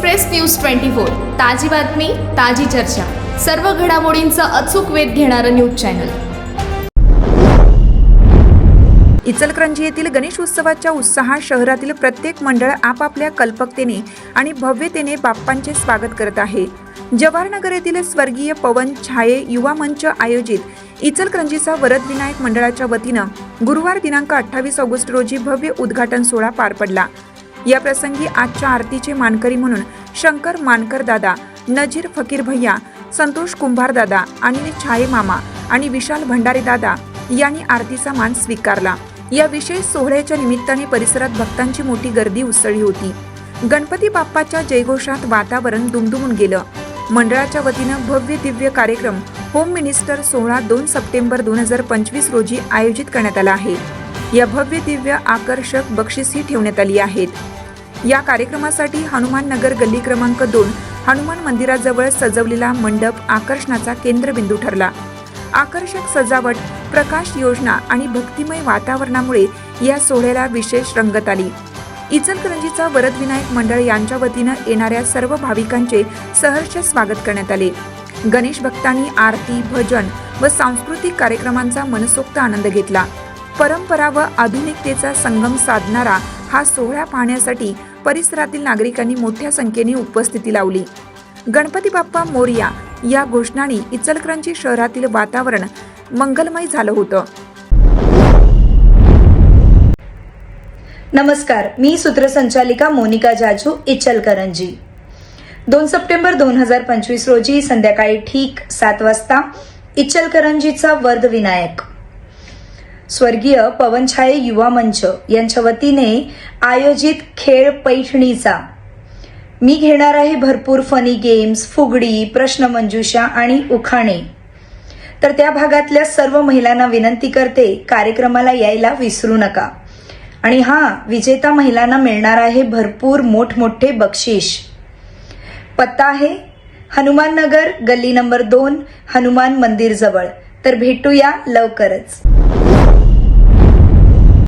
Express news twenty four ताजी बातमी ताजी चर्चा. सर्व घडामोडींचा अचूक वेध घेणारं न्यूज चॅनल. इचलकरंजी येथील गणेश उत्सवाच्या उत्साहात शहरातील प्रत्येक मंडळ आपापल्या कल्पकतेने आणि भव्यतेने बाप्पांचे स्वागत करत आहे. जवाहरनगर येथील स्वर्गीय पवन छाये युवा मंच आयोजित इचलकरंजीचा वरद विनायक मंडळाच्या वतीनं गुरुवार दिनांक अठ्ठावीस ऑगस्ट रोजी भव्य उद्घाटन सोहळा पार पडला. या प्रसंगी आजच्या आरतीचे मानकरी म्हणून शंकर मानकर दादा नजीर फकीर भैया संतोष कुंभार दादा आणि छाये मामा आणि विशाल भंडारी दादा यांनी आरतीचा मान स्वीकारला. या विशेष सोहळ्याच्या निमित्ताने परिसरात भक्तांची मोठी गर्दी उसळली होती. गणपती बाप्पाच्या जयघोषात वातावरण दुमदुमून गेलं. मंडळाच्या वतीनं भव्य दिव्य कार्यक्रम होम मिनिस्टर सोहळा दोन सप्टेंबर दोन हजार पंचवीस रोजी आयोजित करण्यात आला आहे. या भव्य दिव्य आकर्षक बक्षिसही ठेवण्यात आली आहेत. या कार्यक्रमासाठी हनुमान नगर गल्ली क्रमांक दोन हनुमान मंदिराजवळ सजवलेला मंडप आकर्षणाचा केंद्रबिंदू ठरला. आकर्षक सजावट प्रकाश योजना आणि भक्तिमय वातावरणामुळे या सोहळ्याला विशेष रंगत आली. इचलकरंजीचा वरदविनायक मंडळ यांच्या वतीनं येणाऱ्या सर्व भाविकांचे सहर्ष स्वागत करण्यात आले. गणेश भक्तांनी आरती भजन व सांस्कृतिक कार्यक्रमांचा मनसोक्त आनंद घेतला. परंपरा व आधुनिकतेचा संगम साधणारा हा सोहळा पाहण्यासाठी परिसरातील नागरिकांनी मोठ्या संख्येने उपस्थिती लावली. गणपती बाप्पा मोरया या घोषणाने इचलकरंजी शहरातील वातावरण मंगलमय झालं होतं. नमस्कार मी सूत्रसंचालिका मोनिका जाजू इचलकरंजी. दोन सप्टेंबर दोन हजार पंचवीस रोजी संध्याकाळी ठीक सात वाजता इचलकरंजीचा वर्ध विनायक स्वर्गीय पवनछाये युवा मंच यांच्या वतीने आयोजित खेळ पैठणीचा. मी घेणार आहे भरपूर फनी गेम्स फुगडी प्रश्नमंजुषा आणि उखाणे. तर त्या भागातल्या सर्व महिलांना विनंती करते कार्यक्रमाला यायला विसरू नका. आणि हा विजेता महिलांना मिळणार आहे भरपूर मोठमोठे बक्षीस. पत्ता आहे हनुमान नगर गल्ली नंबर दोन हनुमान मंदिर जवळ. तर भेटूया लवकरच.